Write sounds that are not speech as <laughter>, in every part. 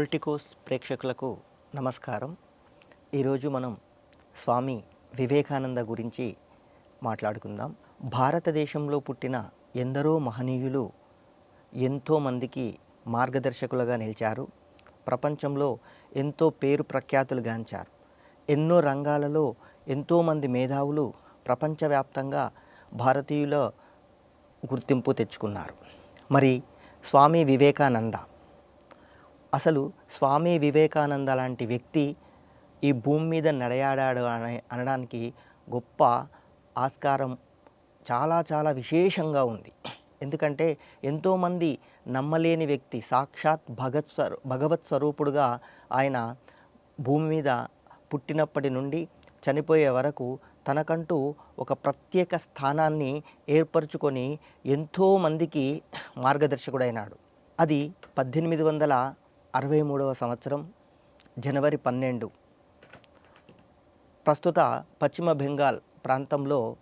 Politicos ప్రేక్షకులకు నమస్కారం. ఈరోజు మనం స్వామి వివేకానంద గురించి మాట్లాడుకుందాం. భారతదేశంలో పుట్టిన ఎందరో మహనీయులు ఎంతోమందికి మార్గదర్శకులుగా నిలిచారు. ప్రపంచంలో ఎంతో పేరు ప్రఖ్యాతులు గాంచారు. ఎన్నో రంగాలలో ఎంతోమంది మేధావులు ప్రపంచవ్యాప్తంగా భారతీయుల గుర్తింపు తెచ్చుకున్నారు. మరి స్వామి వివేకానంద అసలు స్వామి వివేకానంద లాంటి వ్యక్తి ఈ భూమి మీద నడయాడాడు అనే అనడానికి గొప్ప ఆస్కారం చాలా చాలా విశేషంగా ఉంది. ఎందుకంటే ఎంతోమంది నమ్మలేని వ్యక్తి సాక్షాత్ భగత్ స్వరూ భగవత్ స్వరూపుడుగా ఆయన భూమి మీద పుట్టినప్పటి నుండి చనిపోయే వరకు తనకంటూ ఒక ప్రత్యేక స్థానాన్ని ఏర్పరచుకొని ఎంతోమందికి మార్గదర్శకుడైనాడు. అది పద్దెనిమిది వందల అరవై మూడవ సంవత్సరం జనవరి పన్నెండు. ప్రస్తుత పశ్చిమ బెంగాల్ ప్రాంతంలో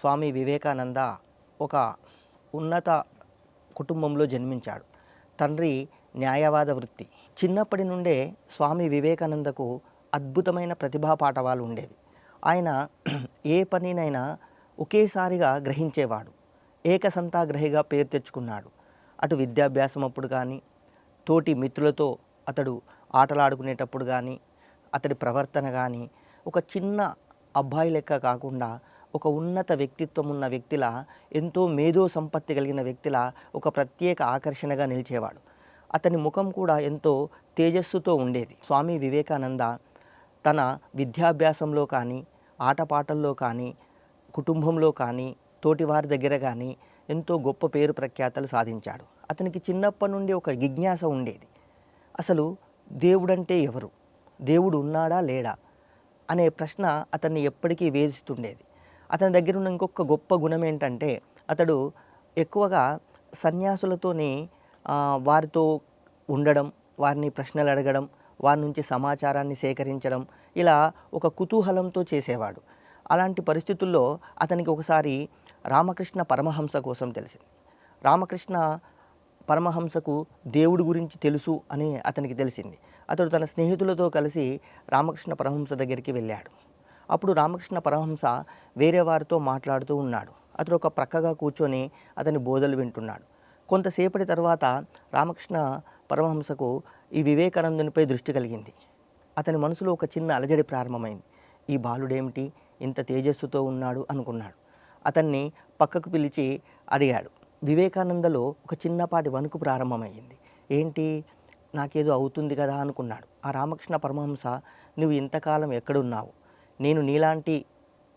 స్వామి వివేకానంద ఒక ఉన్నత కుటుంబంలో జన్మించాడు. తండ్రి న్యాయవాద వృత్తి. చిన్నప్పటి నుండే స్వామి వివేకానందకు అద్భుతమైన ప్రతిభా పాఠవాలు ఉండేవి. ఆయన ఏ పనినైనా ఒకేసారిగా గ్రహించేవాడు. ఏకసంతాగ్రహిగా పేరు తెచ్చుకున్నాడు. అటు విద్యాభ్యాసం అప్పుడు కానీ తోటి మిత్రులతో అతడు ఆటలాడుకునేటప్పుడు కానీ అతడి ప్రవర్తన కానీ ఒక చిన్న అబ్బాయి లెక్క కాకుండా ఒక ఉన్నత వ్యక్తిత్వం ఉన్న వ్యక్తిలా ఎంతో మేధో సంపత్తి కలిగిన వ్యక్తిలా ఒక ప్రత్యేక ఆకర్షణగా నిలిచేవాడు. అతని ముఖం కూడా ఎంతో తేజస్సుతో ఉండేది. స్వామి వివేకానంద తన విద్యాభ్యాసంలో కానీ ఆటపాటల్లో కానీ కుటుంబంలో కానీ తోటివారి దగ్గర కానీ ఎంతో గొప్ప పేరు ప్రఖ్యాతలు సాధించాడు. అతనికి చిన్నప్పటి నుండి ఒక జిజ్ఞాస ఉండేది. అసలు దేవుడంటే ఎవరు? దేవుడు ఉన్నాడా లేడా? అనే ప్రశ్న అతన్ని ఎప్పటికీ వేధిస్తుండేది. అతని దగ్గర ఉన్న ఇంకొక గొప్ప గుణం ఏంటంటే అతడు ఎక్కువగా సన్యాసులతోని వారితో ఉండడం వారిని ప్రశ్నలు అడగడం వారి నుంచి సమాచారాన్ని సేకరించడం ఇలా ఒక కుతూహలంతో చేసేవాడు. అలాంటి పరిస్థితుల్లో అతనికి ఒకసారి రామకృష్ణ పరమహంస కోసం తెలిసింది. రామకృష్ణ పరమహంసకు దేవుడి గురించి తెలుసు అని అతనికి తెలిసింది. అతడు తన స్నేహితులతో కలిసి రామకృష్ణ పరమహంస దగ్గరికి వెళ్ళాడు. అప్పుడు రామకృష్ణ పరమహంస వేరే వారితో మాట్లాడుతూ ఉన్నాడు. అతడు ఒక ప్రక్కగా కూర్చొని అతని బోధలు వింటున్నాడు. కొంతసేపటి తర్వాత రామకృష్ణ పరమహంసకు ఈ వివేకానందునిపై దృష్టి కలిగింది. అతని మనసులో ఒక చిన్న అలజడి ప్రారంభమైంది. ఈ బాలుడేమిటి? ఇంత తేజస్సుతో ఉన్నాడు అనుకున్నాడు. అతన్ని పక్కకు పిలిచి అడిగాడు. వివేకానందలో ఒక చిన్నపాటి వణుకు ప్రారంభమైంది ఏంటి? నాకేదో అవుతుంది కదా అనుకున్నాడు. ఆ రామకృష్ణ పరమహంస నువ్వు ఇంతకాలం ఎక్కడున్నావు? నేను నీలాంటి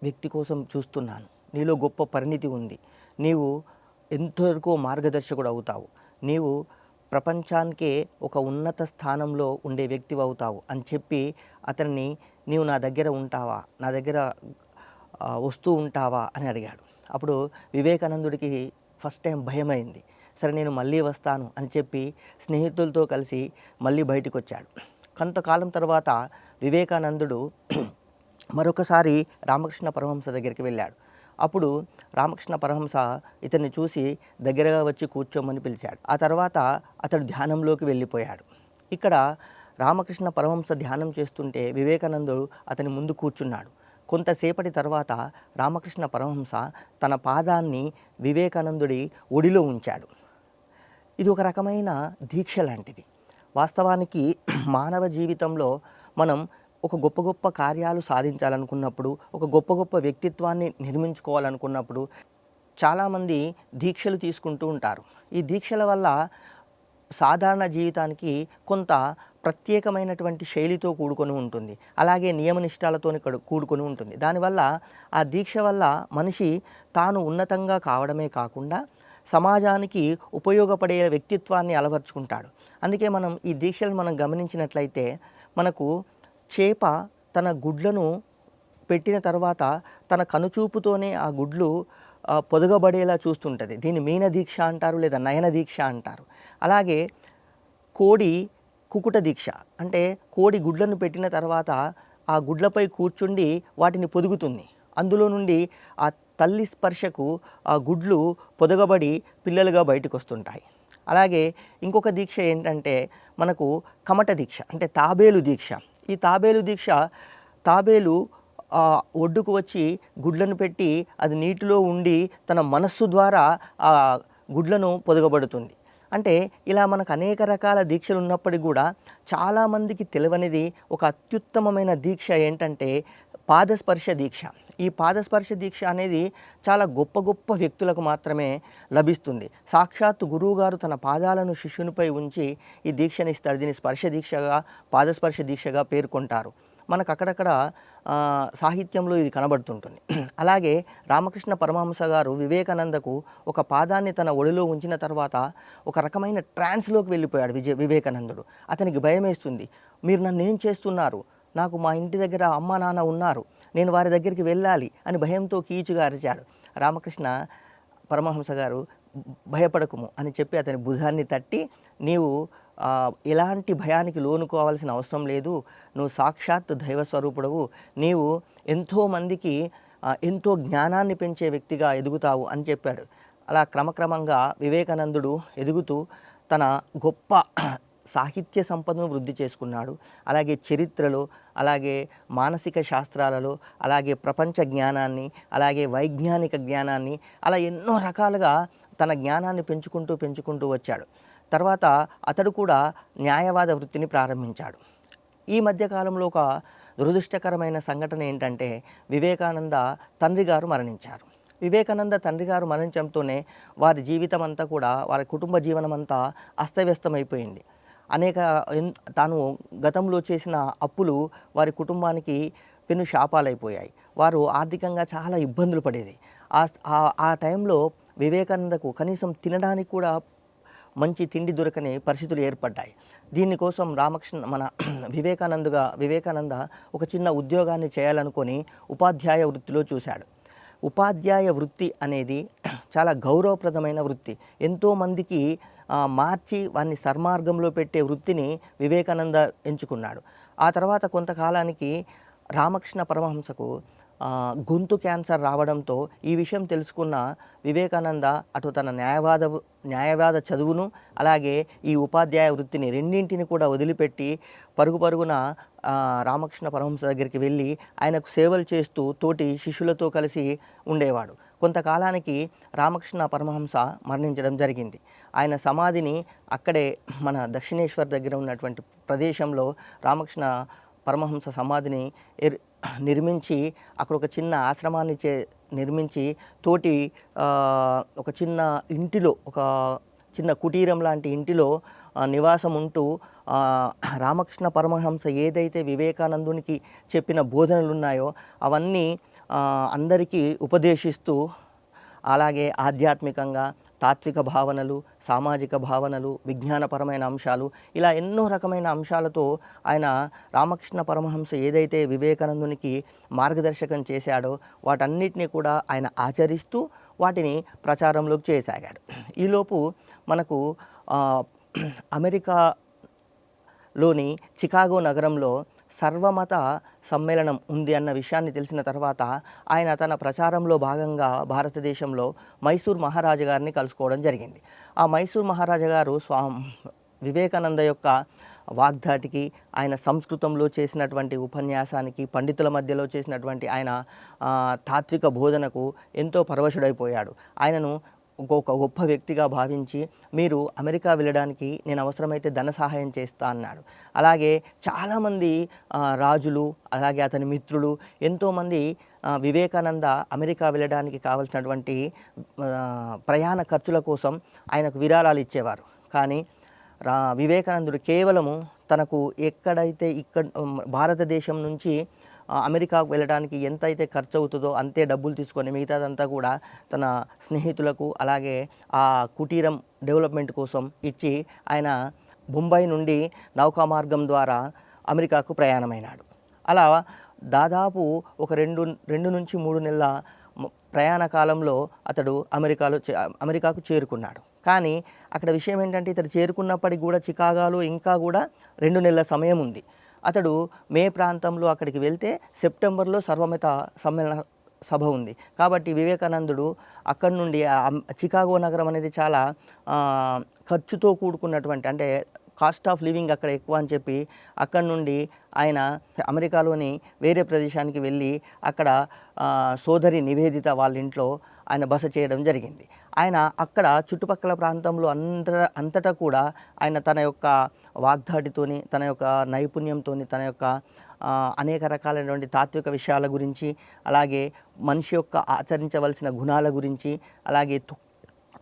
వ్యక్తి కోసం చూస్తున్నాను. నీలో గొప్ప పరిణితి ఉంది. నీవు ఎంతవరకు మార్గదర్శకుడు అవుతావు? నీవు ప్రపంచానికే ఒక ఉన్నత స్థానంలో ఉండే వ్యక్తి అవుతావు అని చెప్పి అతన్ని నీవు నా దగ్గర ఉంటావా? నా దగ్గర వస్తూ ఉంటావా? అని అడిగాడు. అప్పుడు వివేకానందుడికి ఫస్ట్ టైం భయమైంది. సరే నేను మళ్ళీ వస్తాను అని చెప్పి స్నేహితులతో కలిసి మళ్ళీ బయటకు వచ్చాడు కొంతకాలం తర్వాత వివేకానందుడు <clears throat> మరొకసారి రామకృష్ణ పరమహంస దగ్గరికి వెళ్ళాడు. అప్పుడు రామకృష్ణ పరమహంస ఇతన్ని చూసి దగ్గరగా వచ్చి కూర్చోమని పిలిచాడు. ఆ తర్వాత అతడు ధ్యానంలోకి వెళ్ళిపోయాడు. ఇక్కడ రామకృష్ణ పరమహంస ధ్యానం చేస్తుంటే వివేకానందుడు అతని ముందు కూర్చున్నాడు. కొంతసేపటి తర్వాత రామకృష్ణ పరమహంస తన పాదాన్ని వివేకానందుడి ఒడిలో ఉంచాడు. ఇది ఒక రకమైన దీక్ష లాంటిది. వాస్తవానికి మానవ జీవితంలో మనం ఒక గొప్ప గొప్ప కార్యాలు సాధించాలనుకున్నప్పుడు ఒక గొప్ప గొప్ప వ్యక్తిత్వాన్ని నిర్మించుకోవాలనుకున్నప్పుడు చాలామంది దీక్షలు తీసుకుంటూ ఉంటారు. ఈ దీక్షల వల్ల సాధారణ జీవితానికి కొంత ప్రత్యేకమైనటువంటి శైలితో కూడుకొని ఉంటుంది. అలాగే నియమనిష్టాలతో కూడుకొని ఉంటుంది. దానివల్ల ఆ దీక్ష వల్ల మనిషి తాను ఉన్నతంగా కావడమే కాకుండా సమాజానికి ఉపయోగపడే వ్యక్తిత్వాన్ని అలవర్చుకుంటాడు. అందుకే మనం ఈ దీక్షలు మనం గమనించినట్లయితే మనకు చేప తన గుడ్లను పెట్టిన తర్వాత తన కనుచూపుతోనే ఆ గుడ్లు పొదగబడేలా చూస్తుంటుంది. దీన్ని మీన దీక్ష అంటారు లేదా నయన దీక్ష అంటారు. అలాగే కోడి కుకుట దీక్ష. అంటే కోడి గుడ్లను పెట్టిన తర్వాత ఆ గుడ్లపై కూర్చుండి వాటిని పొదుగుతుంది. అందులో నుండి ఆ తల్లి స్పర్శకు ఆ గుడ్లు పొదగబడి పిల్లలుగా బయటకు వస్తుంటాయి అలాగే ఇంకొక దీక్ష ఏంటంటే మనకు కమట దీక్ష అంటే తాబేలు దీక్ష. ఈ తాబేలు దీక్ష తాబేలు ఒడ్డుకు వచ్చి గుడ్లను పెట్టి అది నీటిలో ఉండి తన మనస్సు ద్వారా ఆ గుడ్లను పొదగబడుతుంది. అంటే ఇలా మనకు అనేక రకాల దీక్షలు ఉన్నప్పటికీ కూడా చాలామందికి తెలియనిది ఒక అత్యుత్తమమైన దీక్ష ఏంటంటే పాదస్పర్శ దీక్ష. ఈ పాదస్పర్శ దీక్ష అనేది చాలా గొప్ప గొప్ప వ్యక్తులకు మాత్రమే లభిస్తుంది. సాక్షాత్ గురువుగారు తన పాదాలను శిష్యునిపై ఉంచి ఈ దీక్షని ఇస్తారు దీన్ని స్పర్శ దీక్షగా పాదస్పర్శ దీక్షగా పేర్కొంటారు. మనకు అక్కడక్కడ సాహిత్యంలో ఇది కనబడుతుంటుంది. అలాగే రామకృష్ణ పరమహంస గారు వివేకానందకు ఒక పాదాన్ని తన ఒడిలో ఉంచిన తర్వాత ఒక రకమైన ట్రాన్స్లోకి వెళ్ళిపోయాడు విజయ వివేకానందుడు. అతనికి భయం వేస్తుంది మీరు నన్ను ఏం చేస్తున్నారు? నాకు మా ఇంటి దగ్గర అమ్మ నాన్న ఉన్నారు. నేను వారి దగ్గరికి వెళ్ళాలి అని భయంతో కీచుగా అరిచాడు. రామకృష్ణ పరమహంస గారు భయపడకుము అని చెప్పి అతని భుజాన్ని తట్టి నీవు ఎలాంటి భయానికి లోనుకోవాల్సిన అవసరం లేదు. నువ్వు సాక్షాత్ దైవ స్వరూపుడవు నీవు ఎంతో మందికి ఎంతో జ్ఞానాన్ని పెంచే వ్యక్తిగా ఎదుగుతావు అని చెప్పాడు. అలా క్రమక్రమంగా వివేకానందుడు ఎదుగుతూ తన గొప్ప సాహిత్య సంపదను వృద్ధి చేసుకున్నాడు. అలాగే చరిత్రలో అలాగే మానసిక శాస్త్రాలలో అలాగే ప్రపంచ జ్ఞానాన్ని అలాగే వైజ్ఞానిక జ్ఞానాన్ని అలా ఎన్నో రకాలుగా తన జ్ఞానాన్ని పెంచుకుంటూ పెంచుకుంటూ వచ్చాడు. తర్వాత అతడు కూడా న్యాయవాద వృత్తిని ప్రారంభించాడు. ఈ మధ్యకాలంలో ఒక దురదృష్టకరమైన సంఘటన ఏంటంటే వివేకానంద తండ్రి గారు మరణించారు. వివేకానంద తండ్రి గారు మరణించడంతోనే వారి జీవితం అంతా కూడా వారి కుటుంబ జీవనం అంతా అస్తవ్యస్తమైపోయింది. అనేక తాను గతంలో చేసిన అప్పులు వారి కుటుంబానికి పెను శాపాలైపోయాయి. వారు ఆర్థికంగా చాలా ఇబ్బందులు పడేది. ఆ టైంలో వివేకానందకు కనీసం తినడానికి కూడా మంచి తిండి దొరకని పరిస్థితులు ఏర్పడ్డాయి. దీనికోసం రామకృష్ణ మన <clears throat> వివేకానందుగా వివేకానంద ఒక చిన్న ఉద్యోగాన్ని చేయాలనుకొని ఉపాధ్యాయ వృత్తిలో చూశాడు. ఉపాధ్యాయ వృత్తి అనేది <clears throat> చాలా గౌరవప్రదమైన వృత్తి. ఎంతోమందికి మార్చి వారిని సర్మార్గంలో పెట్టే వృత్తిని వివేకానంద ఎంచుకున్నాడు. ఆ తర్వాత కొంతకాలానికి రామకృష్ణ పరమహంసకు గొంతు క్యాన్సర్ రావడంతో ఈ విషయం తెలుసుకున్న వివేకానంద అటు తన న్యాయవాద న్యాయవాద చదువును అలాగే ఈ ఉపాధ్యాయ వృత్తిని రెండింటిని కూడా వదిలిపెట్టి పరుగు పరుగున రామకృష్ణ పరమహంస దగ్గరికి వెళ్ళి ఆయనకు సేవలు చేస్తూ తోటి శిష్యులతో కలిసి ఉండేవాడు. కొంతకాలానికి రామకృష్ణ పరమహంస మరణించడం జరిగింది. ఆయన సమాధిని అక్కడే మన దక్షిణేశ్వర్ దగ్గర ఉన్నటువంటి ప్రదేశంలో రామకృష్ణ పరమహంస సమాధిని ఎర్- నిర్మించి అక్కడ ఒక చిన్న ఆశ్రమాన్ని చే నిర్మించి తోటి ఒక చిన్న ఇంటిలో ఒక చిన్న కుటీరం లాంటి ఇంటిలో నివాసం ఉంటూ రామకృష్ణ పరమహంస ఏదైతే వివేకానందునికి చెప్పిన బోధనలు ఉన్నాయో అవన్నీ అందరికీ ఉపదేశిస్తూ అలాగే ఆధ్యాత్మికంగా తాత్విక భావనలు సామాజిక భావనలు విజ్ఞానపరమైన అంశాలు ఇలా ఎన్నో రకమైన అంశాలతో ఆయన రామకృష్ణ పరమహంస ఏదైతే వివేకానందునికి మార్గదర్శకం చేశాడో వాటన్నిటినీ కూడా ఆయన ఆచరిస్తూ వాటిని ప్రచారంలోకి చేయసాగాడు ఈలోపు మనకు అమెరికాలోని అమెరికా లోని చికాగో నగరంలో సర్వమత సమ్మేళనం ఉంది అన్న విషయాన్ని తెలిసిన తర్వాత ఆయన తన ప్రచారంలో భాగంగా భారతదేశంలో మైసూర్ మహారాజు గారిని కలుసుకోవడం జరిగింది. ఆ మైసూర్ మహారాజా గారు స్వా వివేకానంద యొక్క వాగ్దాటికి ఆయన సంస్కృతంలో చేసినటువంటి ఉపన్యాసానికి పండితుల మధ్యలో చేసినటువంటి ఆయన తాత్విక బోధనకు ఎంతో పరవశుడైపోయాడు. ఆయనను ఇంకొక గొప్ప వ్యక్తిగా భావించి మీరు అమెరికా వెళ్ళడానికి నేను అవసరమైతే ధన సహాయం చేస్తా అన్నాడు. అలాగే చాలామంది రాజులు అలాగే అతని మిత్రులు ఎంతోమంది వివేకానంద అమెరికా వెళ్ళడానికి కావలసినటువంటి ప్రయాణ ఖర్చుల కోసం ఆయనకు విరాళాలు ఇచ్చేవారు. కానీ రా వివేకానందుడు కేవలము తనకు ఎక్కడైతే ఇక్కడ భారతదేశం నుంచి అమెరికాకు వెళ్ళడానికి ఎంత అయితే ఖర్చు అవుతుందో అంతే డబ్బులు తీసుకొని మిగతాదంతా కూడా తన స్నేహితులకు అలాగే ఆ కుటీరం డెవలప్మెంట్ కోసం ఇచ్చి ఆయన బొంబాయి నుండి నౌకా మార్గం ద్వారా అమెరికాకు ప్రయాణమైనాడు. అలా దాదాపు ఒక రెండు రెండు నుంచి మూడు నెలల ప్రయాణ కాలంలో అతడు అమెరికాలో చే- అమెరికాకు చేరుకున్నాడు. కానీ అక్కడ విషయం ఏంటంటే ఇతడు చేరుకున్నప్పటికి కూడా చికాగాలో ఇంకా కూడా రెండు నెలల సమయం ఉంది. అతడు మే ప్రాంతంలో అక్కడికి వెళ్తే సెప్టెంబర్లో సర్వమిత సమ్మేళన సభ ఉంది. కాబట్టి వివేకానందుడు అక్కడి నుండి చికాగో నగరం అనేది చాలా ఖర్చుతో కూడుకున్నటువంటి అంటే కాస్ట్ ఆఫ్ లివింగ్ అక్కడ ఎక్కువ అని చెప్పి అక్కడ నుండి ఆయన అమెరికాలోని వేరే ప్రదేశానికి వెళ్ళి అక్కడ సోదరి నివేదిత వాళ్ళ ఇంట్లో ఆయన బస చేయడం జరిగింది. ఆయన అక్కడ చుట్టుపక్కల ప్రాంతంలో అంత అంతటా కూడా ఆయన తన యొక్క వాగ్దాటితోని తన యొక్క నైపుణ్యంతోని తన యొక్క అనేక రకాలైనటువంటి తాత్విక విషయాల గురించి అలాగే మనిషి యొక్క ఆచరించవలసిన గుణాల గురించి అలాగే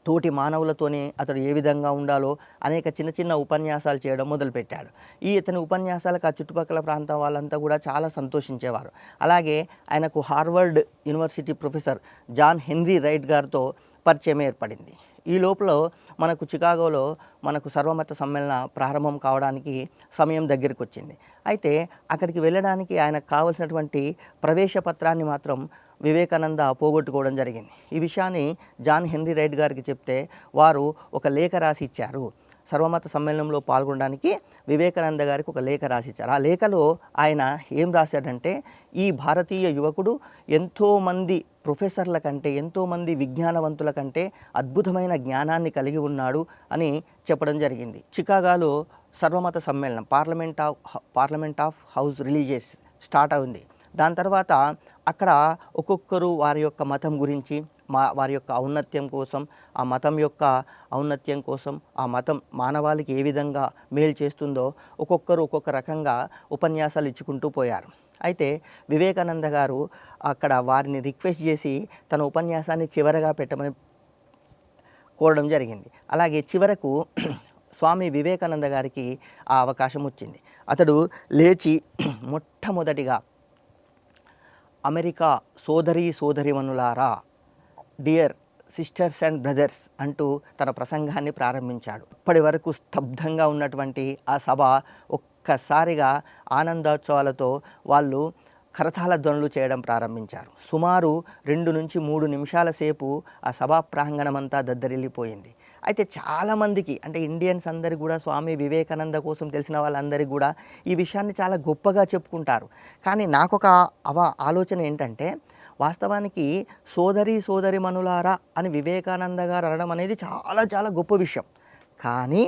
తోటి మానవులతోనే అతడు ఏ విధంగా ఉండాలో అనేక చిన్న చిన్న ఉపన్యాసాలు చేయడం మొదలుపెట్టాడు. ఈ ఇతని ఉపన్యాసాలకు ఆ చుట్టుపక్కల ప్రాంతం వాళ్ళంతా కూడా చాలా సంతోషించేవారు. అలాగే ఆయనకు Harvard university professor John Henry Wright గారితో పరిచయం ఏర్పడింది. ఈ లోపల మనకు చికాగోలో మనకు సర్వమత సమ్మేళన ప్రారంభం కావడానికి సమయం దగ్గరికి వచ్చింది అయితే అక్కడికి వెళ్ళడానికి ఆయనకు కావలసినటువంటి ప్రవేశ పత్రాన్ని మాత్రం వివేకానంద పోగొట్టుకోవడం జరిగింది. ఈ విషయాన్ని జాన్ హెన్రీ రైడ్ గారికి చెప్తే వారు ఒక లేఖ రాసి ఇచ్చారు. సర్వమత సమ్మేళనంలో పాల్గొనడానికి వివేకానంద గారికి ఒక లేఖ రాసిచ్చారు. ఆ లేఖలో ఆయన ఏం రాశాడంటే ఈ భారతీయ యువకుడు ఎంతోమంది ప్రొఫెసర్ల కంటే ఎంతోమంది విజ్ఞానవంతుల కంటే అద్భుతమైన జ్ఞానాన్ని కలిగి ఉన్నాడు అని చెప్పడం జరిగింది. చికాగాలో సర్వమత సమ్మేళనం parliament of parliament of house religious start అయింది. దాని తర్వాత అక్కడ ఒక్కొక్కరు వారి యొక్క మతం గురించి మా వారి యొక్క ఔన్నత్యం కోసం ఆ మతం యొక్క ఔన్నత్యం కోసం ఆ మతం మానవాళికి ఏ విధంగా మేలు చేస్తుందో ఒక్కొక్కరు ఒక్కొక్క రకంగా ఉపన్యాసాలు ఇచ్చుకుంటూ పోయారు. అయితే వివేకానంద గారు అక్కడ వారిని రిక్వెస్ట్ చేసి తన ఉపన్యాసాన్ని చివరగా పెట్టమని కోరడం జరిగింది. అలాగే చివరకు స్వామి వివేకానంద గారికి ఆ అవకాశం వచ్చింది. అతడు లేచి మొట్టమొదటిగా అమెరికా సోదరీ సోదరిమణులారా డియర్ సిస్టర్స్ అండ్ బ్రదర్స్ అంటూ తన ప్రసంగాన్ని ప్రారంభించాడు. ఇప్పటి వరకు స్తబ్దంగా ఉన్నటువంటి ఆ సభ ఒక్కసారిగా ఆనందోత్సవాలతో వాళ్ళు కరతాళ ధ్వనులు చేయడం ప్రారంభించారు. సుమారు రెండు నుంచి మూడు నిమిషాల సేపు ఆ సభా ప్రాంగణమంతా దద్దరిల్లిపోయింది. అయితే చాలామందికి అంటే ఇండియన్స్ అందరి కూడా స్వామి వివేకానంద కోసం తెలిసిన వాళ్ళందరికీ కూడా ఈ విషయాన్ని చాలా గొప్పగా చెప్పుకుంటారు. కానీ నాకు ఒక అవ ఆలోచన ఏంటంటే వాస్తవానికి సోదరి సోదరి మనులారా అని వివేకానంద గారు అనడం అనేది చాలా చాలా గొప్ప విషయం. కానీ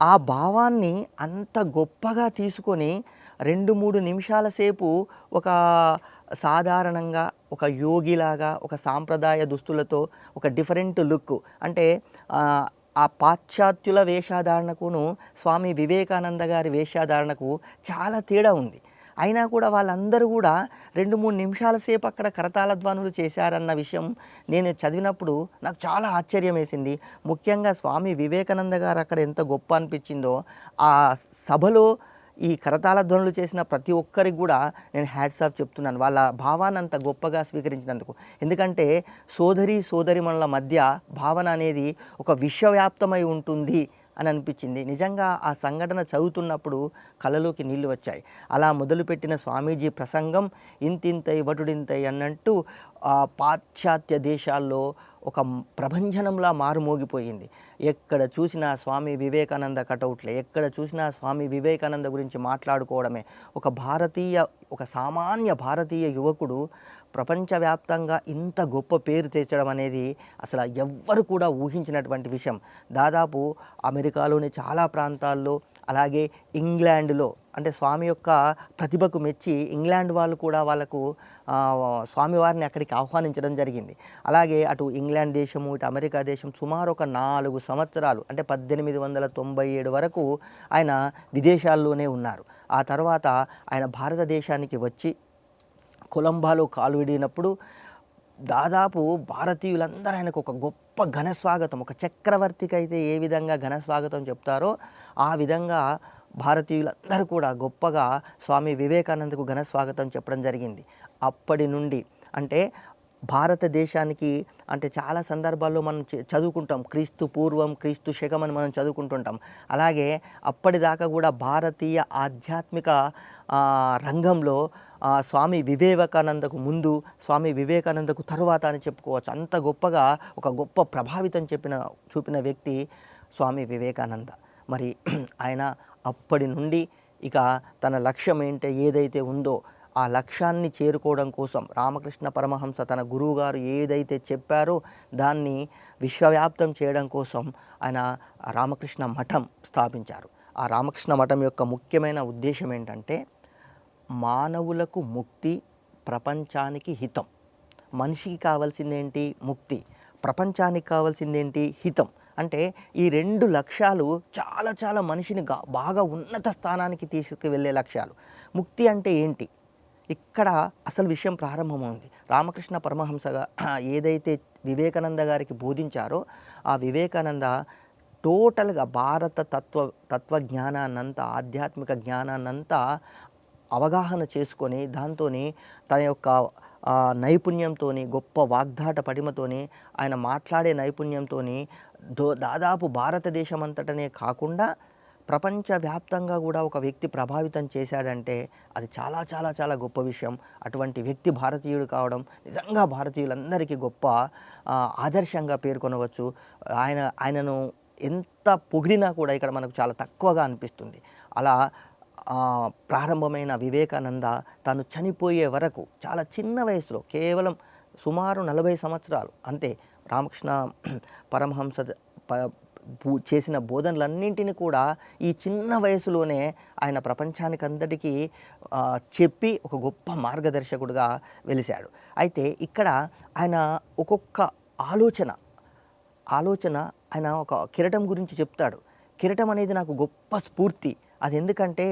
ఆ భావాన్ని అంత గొప్పగా తీసుకొని రెండు మూడు నిమిషాల సేపు ఒక సాధారణంగా ఒక యోగిలాగా ఒక సాంప్రదాయ దుస్తులతో ఒక డిఫరెంట్ లుక్ అంటే ఆ, పాశ్చాత్యుల వేషధారణకును స్వామి వివేకానంద గారి వేషధారణకు చాలా తేడా ఉంది. అయినా కూడా వాళ్ళందరూ కూడా రెండు మూడు నిమిషాల సేపు అక్కడ కరతాళ ధ్వనులు చేశారన్న విషయం నేను చదివినప్పుడు నాకు చాలా ఆశ్చర్యం వేసింది. ముఖ్యంగా స్వామి వివేకానంద గారు అక్కడ ఎంత గొప్ప అనిపించిందో ఆ సభలో ఈ కరతాళ ధ్వనులు చేసిన ప్రతి ఒక్కరికి కూడా నేను హ్యాట్స్ ఆఫ్ చెప్తున్నాను. వాళ్ళ భావాన్ని అంత గొప్పగా స్వీకరించినందుకు. ఎందుకంటే సోదరి సోదరిమణుల మధ్య భావన అనేది ఒక విశ్వవ్యాప్తమై ఉంటుంది అని అనిపించింది నిజంగా ఆ సంఘటన చదువుతున్నప్పుడు కళ్ళలోకి నీళ్ళు వచ్చాయి. అలా మొదలుపెట్టిన స్వామీజీ ప్రసంగం ఇంతింతై వటుడింతై అన్నట్టు ఆ పాశ్చాత్య దేశాల్లో ఒక ప్రభంజనంలా మారుమోగిపోయింది. ఎక్కడ చూసినా స్వామి వివేకానంద కటౌట్లే ఎక్కడ చూసినా స్వామి వివేకానంద గురించి మాట్లాడుకోవడమే. ఒక భారతీయ ఒక సామాన్య భారతీయ యువకుడు ప్రపంచవ్యాప్తంగా ఇంత గొప్ప పేరు తెచ్చడం అనేది అసలు ఎవ్వరు కూడా ఊహించినటువంటి విషయం. దాదాపు అమెరికాలోని చాలా ప్రాంతాల్లో అలాగే ఇంగ్లాండ్లో అంటే స్వామి యొక్క ప్రతిభకు మెచ్చి ఇంగ్లాండ్ వాళ్ళు కూడా వాళ్ళకు స్వామివారిని అక్కడికి ఆహ్వానించడం జరిగింది. అలాగే అటు ఇంగ్లాండ్ దేశము ఇటు అమెరికా దేశం సుమారు ఒక నాలుగు సంవత్సరాలు అంటే పద్దెనిమిది వందల తొంభై ఏడు వరకు ఆయన విదేశాల్లోనే ఉన్నారు. ఆ తర్వాత ఆయన భారతదేశానికి వచ్చి కొలంబాలో కాలు విడినప్పుడు దాదాపు భారతీయులందరూ ఆయనకు ఒక గొప్ప ఘన స్వాగతం. ఒక చక్రవర్తికి అయితే ఏ విధంగా ఘన స్వాగతం చెప్తారో ఆ విధంగా భారతీయులందరూ కూడా గొప్పగా స్వామి వివేకానందకు ఘన స్వాగతం చెప్పడం జరిగింది. అప్పటి నుండి అంటే భారతదేశానికి అంటే చాలా సందర్భాల్లో మనం చ- చదువుకుంటాం. క్రీస్తు పూర్వం క్రీస్తు శకం అని మనం చదువుకుంటుంటాం. అలాగే అప్పటిదాకా కూడా భారతీయ ఆధ్యాత్మిక రంగంలో స్వామి వివేకానందకు ముందు స్వామి వివేకానందకు తరువాత అని చెప్పుకోవచ్చు. అంత గొప్పగా ఒక గొప్ప ప్రభావితం చెప్పిన చూపిన వ్యక్తి స్వామి వివేకానంద. మరి <clears throat> ఆయన అప్పటి నుండి ఇక తన లక్ష్యం ఏంటో ఏదైతే ఉందో ఆ లక్ష్యాన్ని చేరుకోవడం కోసం రామకృష్ణ పరమహంస తన గురువుగారు ఏదైతే చెప్పారో దాన్ని విశ్వవ్యాప్తం చేయడం కోసం ఆయన రామకృష్ణ మఠం స్థాపించారు. ఆ రామకృష్ణ మఠం యొక్క ముఖ్యమైన ఉద్దేశం ఏంటంటే మానవులకు ముక్తి ప్రపంచానికి హితం. మనిషికి కావాల్సిందేంటి? ముక్తి. ప్రపంచానికి కావాల్సిందేంటి? హితం. అంటే ఈ రెండు లక్ష్యాలు చాలా చాలా మనిషిని బాగా ఉన్నత స్థానానికి తీసుకువెళ్ళే లక్ష్యాలు. ముక్తి అంటే ఏంటి? ఇక్కడ అసలు విషయం ప్రారంభమైంది. రామకృష్ణ పరమహంసగా <clears throat> ఏదైతే వివేకానంద గారికి బోధించారో ఆ వివేకానంద టోటల్గా భారత తత్వ తత్వజ్ఞానాన్నంతా ఆధ్యాత్మిక జ్ఞానాన్నంతా అవగాహన చేసుకొని దాంతో తన యొక్క నైపుణ్యంతో నైపుణ్యంతోని గొప్ప వాగ్దాట పడిమతోని ఆయన మాట్లాడే నైపుణ్యంతోని దో దాదాపు భారతదేశం అంతటనే కాకుండా ప్రపంచవ్యాప్తంగా కూడా ఒక వ్యక్తి ప్రభావితం చేశాడంటే అది చాలా చాలా చాలా గొప్ప విషయం. అటువంటి వ్యక్తి భారతీయుడు కావడం నిజంగా భారతీయులందరికీ గొప్ప ఆదర్శంగా పేర్కొనవచ్చు. ఆయన ఆయనను ఎంత పొగిడినా కూడా ఇక్కడ మనకు చాలా తక్కువగా అనిపిస్తుంది. అలా ప్రారంభమైన వివేకానంద తను చనిపోయే వరకు చాలా చిన్న వయసులో కేవలం సుమారు నలభై సంవత్సరాలు అంతే రామకృష్ణ పరమహంస ప- చేసిన బోధనలన్నింటినీ కూడా ఈ చిన్న వయసులోనే ఆయన ప్రపంచానికి అందరికీ చెప్పి ఒక గొప్ప మార్గదర్శకుడిగా వెలిశాడు. అయితే ఇక్కడ ఆయన ఒక్కొక్క ఆలోచన ఆలోచన ఆయన ఒక కిరటం గురించి చెప్తాడు. కిరటం అనేది నాకు గొప్ప స్ఫూర్తి. అది ఎందుకంటే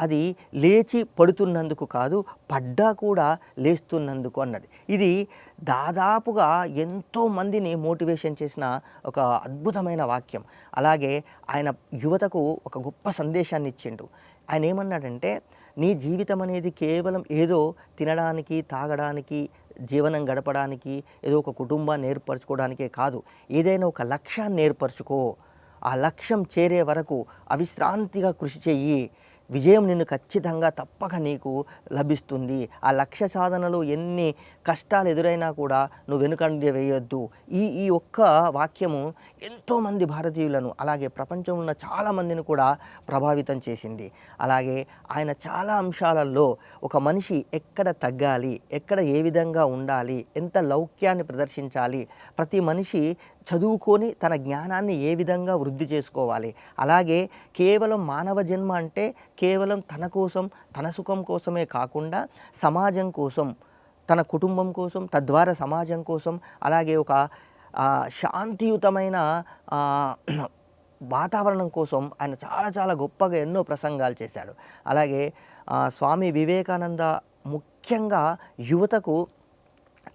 అది లేచి పడుతున్నందుకు కాదు పడ్డా కూడా లేస్తున్నందుకు అన్నది. ఇది దాదాపుగా ఎంతో మందిని మోటివేషన్ చేసిన ఒక అద్భుతమైన వాక్యం. అలాగే ఆయన యువతకు ఒక గొప్ప సందేశాన్ని ఇచ్చిండు. ఆయన ఏమన్నాడంటే నీ జీవితం అనేది కేవలం ఏదో తినడానికి తాగడానికి జీవనం గడపడానికి ఏదో ఒక కుటుంబాన్ని ఏర్పరచుకోవడానికే కాదు. ఏదైనా ఒక లక్ష్యాన్ని ఏర్పరచుకో. ఆ లక్ష్యం చేరే వరకు అవిశ్రాంతిగా కృషి చెయ్యి. విజయం నిన్ను ఖచ్చితంగా తప్పక నీకు లభిస్తుంది. ఆ లక్ష్య సాధనలో ఎన్ని కష్టాలు ఎదురైనా కూడా నువ్వు వెనుకండి వేయొద్దు. ఈ ఈ ఒక్క వాక్యము ఎంతోమంది భారతీయులను అలాగే ప్రపంచంలో ఉన్న చాలామందిని కూడా ప్రభావితం చేసింది. అలాగే ఆయన చాలా అంశాలలో ఒక మనిషి ఎక్కడ తగ్గాలి ఎక్కడ ఏ విధంగా ఉండాలి ఎంత లౌక్యాన్ని ప్రదర్శించాలి ప్రతి మనిషి చదువుకొని తన జ్ఞానాన్ని ఏ విధంగా వృద్ధి చేసుకోవాలి? అలాగే కేవలం మానవ జన్మ అంటే కేవలం తన కోసం తన సుఖం కోసమే కాకుండా సమాజం కోసం తన కుటుంబం కోసం తద్వారా సమాజం కోసం అలాగే ఒక శాంతియుతమైన వాతావరణం కోసం ఆయన చాలా చాలా గొప్పగా ఎన్నో ప్రసంగాలు చేశాడు. అలాగే స్వామి వివేకానంద ముఖ్యంగా యువతకు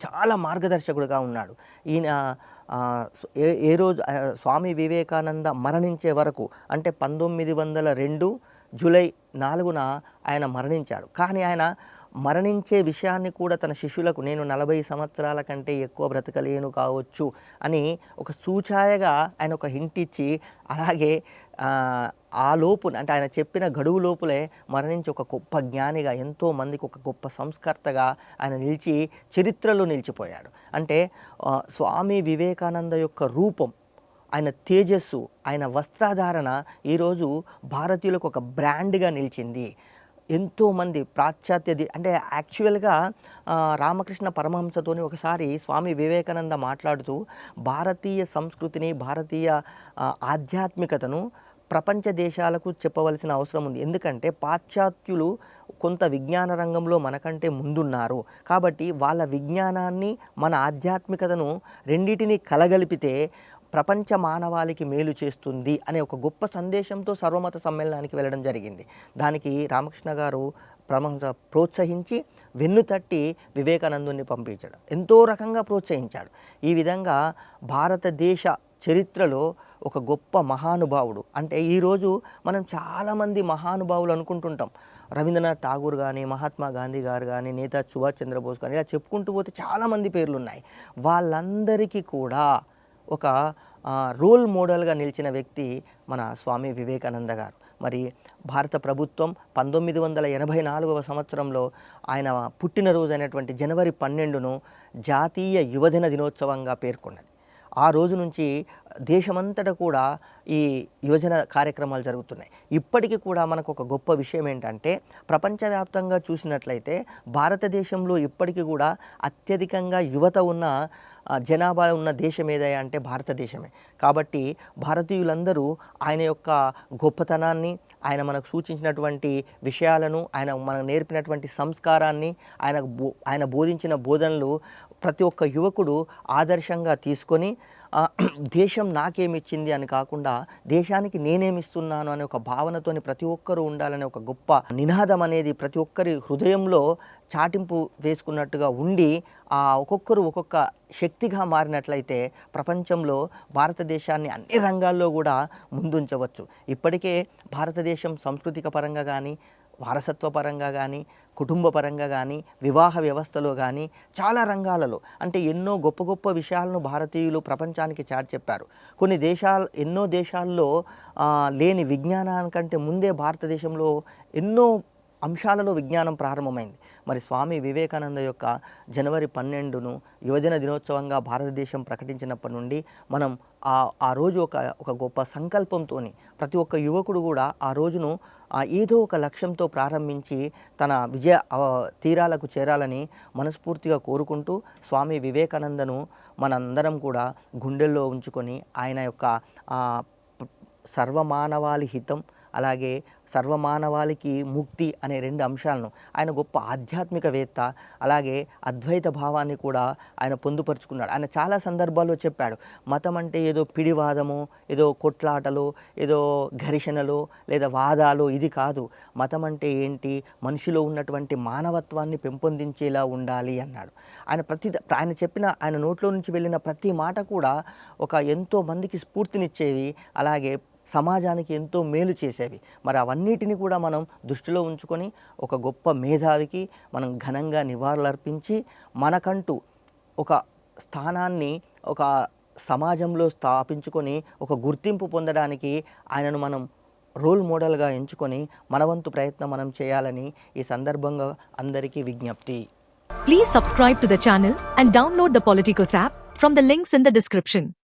చాలా మార్గదర్శకుడుగా ఉన్నాడు. ఈయన ఏ ఏ రోజు స్వామి వివేకానంద మరణించే వరకు అంటే పంతొమ్మిది వందల రెండు జూలై నాలుగున ఆయన మరణించాడు. కానీ ఆయన మరణించే విషయాన్ని కూడా తన శిష్యులకు నేను నలభై సంవత్సరాల కంటే ఎక్కువ బ్రతకలేను కావచ్చు అని ఒక సూచాయగా ఆయన ఒక హింట్ ఇచ్చి అలాగే ఆ, లోపు అంటే ఆయన చెప్పిన గడువు లోపులే మరణించి ఒక గొప్ప జ్ఞానిగా ఎంతో మందికి ఒక గొప్ప సంస్కర్తగా ఆయన నిలిచి చరిత్రలో నిలిచిపోయాడు. అంటే స్వామి వివేకానంద యొక్క రూపం ఆయన తేజస్సు ఆయన వస్త్రధారణ ఈరోజు భారతీయులకు ఒక బ్రాండ్గా నిలిచింది. ఎంతోమంది పాశ్చాత్య అంటే యాక్చువల్గా రామకృష్ణ పరమహంసతోని ఒకసారి స్వామి వివేకానంద మాట్లాడుతూ భారతీయ సంస్కృతిని భారతీయ ఆధ్యాత్మికతను ప్రపంచ దేశాలకు చెప్పవలసిన అవసరం ఉంది. ఎందుకంటే పాశ్చాత్యులు కొంత విజ్ఞాన రంగంలో మనకంటే ముందున్నారు. కాబట్టి వాళ్ళ విజ్ఞానాన్ని మన ఆధ్యాత్మికతను రెండింటినీ కలగలిపితే ప్రపంచ మానవాళికి మేలు చేస్తుంది అనే ఒక గొప్ప సందేశంతో సర్వమత సమ్మేళనానికి వెళ్ళడం జరిగింది. దానికి రామకృష్ణ గారు ప్రమహంస ప్రోత్సహించి వెన్ను తట్టి వివేకానందుని పంపించడం. ఎంతో రకంగా ప్రోత్సహించాడు. ఈ విధంగా భారతదేశ చరిత్రలో ఒక గొప్ప మహానుభావుడు. అంటే ఈరోజు మనం చాలామంది మహానుభావులు అనుకుంటుంటాం. రవీంద్రనాథ్ ఠాగూర్ కానీ మహాత్మా గాంధీ గారు కానీ నేతాజీ సుభాష్ చంద్రబోస్ కానీ ఇలా చెప్పుకుంటూ పోతే చాలామంది పేర్లు ఉన్నాయి వాళ్ళందరికీ కూడా ఒక రోల్ మోడల్గా నిలిచిన వ్యక్తి మన స్వామి వివేకానంద గారు. మరి భారత ప్రభుత్వం పంతొమ్మిది వందల ఎనభై నాలుగవ సంవత్సరంలో ఆయన పుట్టినరోజు అయినటువంటి జనవరి పన్నెండును జాతీయ యువజన దినోత్సవంగా పేర్కొన్నది. ఆ రోజు నుంచి దేశమంతటా కూడా ఈ యువజన కార్యక్రమాలు జరుగుతున్నాయి. ఇప్పటికీ కూడా మనకు ఒక గొప్ప విషయం ఏంటంటే ప్రపంచవ్యాప్తంగా చూసినట్లయితే భారతదేశంలో ఇప్పటికీ కూడా అత్యధికంగా యువత ఉన్న జనాభా ఉన్న దేశం ఏదయ్యా అంటే భారతదేశమే. కాబట్టి భారతీయులందరూ ఆయన యొక్క గొప్పతనాన్ని ఆయన మనకు సూచించినటువంటి విషయాలను ఆయన మనకు నేర్పినటువంటి సంస్కారాన్ని ఆయన బో ఆయన బోధించిన బోధనలు ప్రతి ఒక్క యువకుడు ఆదర్శంగా తీసుకొని దేశం నాకేమిచ్చింది అని కాకుండా దేశానికి నేనేమిస్తున్నాను అనే ఒక భావనతోని ప్రతి ఒక్కరూ ఉండాలనే ఒక గొప్ప నినాదం అనేది ప్రతి ఒక్కరి హృదయంలో చాటింపు వేసుకున్నట్టుగా ఉండి ఆ ఒక్కొక్కరు ఒక్కొక్క శక్తిగా మారినట్లయితే ప్రపంచంలో భారతదేశాన్ని అన్ని రంగాల్లో కూడా ముందుంచవచ్చు. ఇప్పటికే భారతదేశం సాంస్కృతిక పరంగా కానీ వారసత్వ పరంగా కానీ కుటుంబ పరంగా కానీ వివాహ వ్యవస్థలో కానీ చాలా రంగాలలో అంటే ఎన్నో గొప్ప గొప్ప విషయాలను భారతీయులు ప్రపంచానికి చాటి చెప్పారు. కొన్ని దేశాలు ఎన్నో దేశాల్లో లేని విజ్ఞానానికంటే ముందే భారతదేశంలో ఎన్నో అంశాలలో విజ్ఞానం ప్రారంభమైంది. మరి స్వామి వివేకానంద యొక్క జనవరి పన్నెండును యువజన దినోత్సవంగా భారతదేశం ప్రకటించినప్పటి నుండి మనం ఆ ఆ రోజు ఒక ఒక గొప్ప సంకల్పంతో ప్రతి ఒక్క యువకుడు కూడా ఆ రోజును ఏదో ఒక లక్ష్యంతో ప్రారంభించి తన విజయ తీరాలకు చేరాలని మనస్ఫూర్తిగా కోరుకుంటూ స్వామి వివేకానందను మనందరం కూడా గుండెల్లో ఉంచుకొని ఆయన యొక్క సర్వమానవాళి హితం అలాగే సర్వమానవాళికి ముక్తి అనే రెండు అంశాలను ఆయన గొప్ప ఆధ్యాత్మికవేత్త అలాగే అద్వైత భావాన్ని కూడా ఆయన పొందుపరుచుకున్నాడు. ఆయన చాలా సందర్భాల్లో చెప్పాడు మతం అంటే ఏదో పిడివాదము ఏదో కొట్లాటలు ఏదో ఘర్షణలు లేదా వాదాలు ఇది కాదు. మతం అంటే ఏంటి? మనిషిలో ఉన్నటువంటి మానవత్వాన్ని పెంపొందించేలా ఉండాలి అన్నాడు. ఆయన ప్రతి ఆయన చెప్పిన ఆయన నోట్లో నుంచి వెళ్ళిన ప్రతి మాట కూడా ఒక ఎంతో మందికి స్ఫూర్తినిచ్చేవి అలాగే సమాజానికి ఎంతో మేలు చేసేవి. మరి అవన్నిటిని కూడా మనం దృష్టిలో ఉంచుకొని ఒక గొప్ప మేధావికి మనం ఘనంగా నివాళులర్పించి మనకంటూ ఒక స్థానాన్ని ఒక సమాజంలో స్థాపించుకొని ఒక గుర్తింపు పొందడానికి ఆయనను మనం రోల్ మోడల్గా ఎంచుకొని మనవంతు ప్రయత్నం మనం చేయాలని ఈ సందర్భంగా అందరికీ విజ్ఞప్తి. Please subscribe to the channel and download the Politicos app from the links in the description